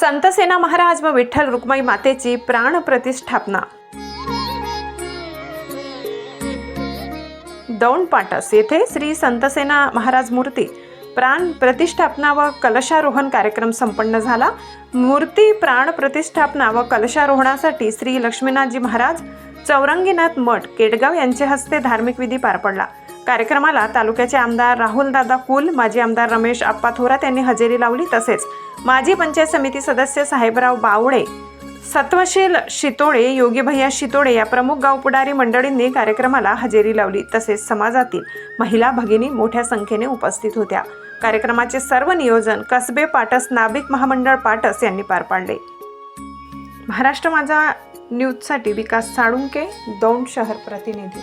संतसेना महाराज व विठ्ठल रुक्माई मातेची प्राण प्रतिष्ठापना. दौंड पाटस येथे श्री संतसेना महाराज मूर्ती. प्राण प्रतिष्ठापना व कलशारोहण कार्यक्रम संपन्न झाला. मूर्ती प्राण प्रतिष्ठापना व कलशारोहणासाठी श्री लक्ष्मीनाथजी महाराज चौरंगीनाथ मठ केटगाव यांचे हस्ते धार्मिक विधी पार पडला. कार्यक्रमाला तालुक्याचे आमदार राहुलदादा कुल माजी आमदार रमेश आप्पा थोरात यांनी हजेरी लावली. तसेच माजी पंचायत समिती सदस्य साहेबराव बावडे सत्वशील शितोळे योगी भैया शितोळे या प्रमुख गावपुढारी मंडळींनी कार्यक्रमाला हजेरी लावली. तसेच समाजातील महिला भगिनी मोठ्या संख्येने उपस्थित होत्या. कार्यक्रमाचे सर्व नियोजन कसबे पाटस नाभिक महामंडळ पाटस यांनी पार पाडले. महाराष्ट्र माझा न्यूजसाठी विकास साळुंके दौंड शहर प्रतिनिधी.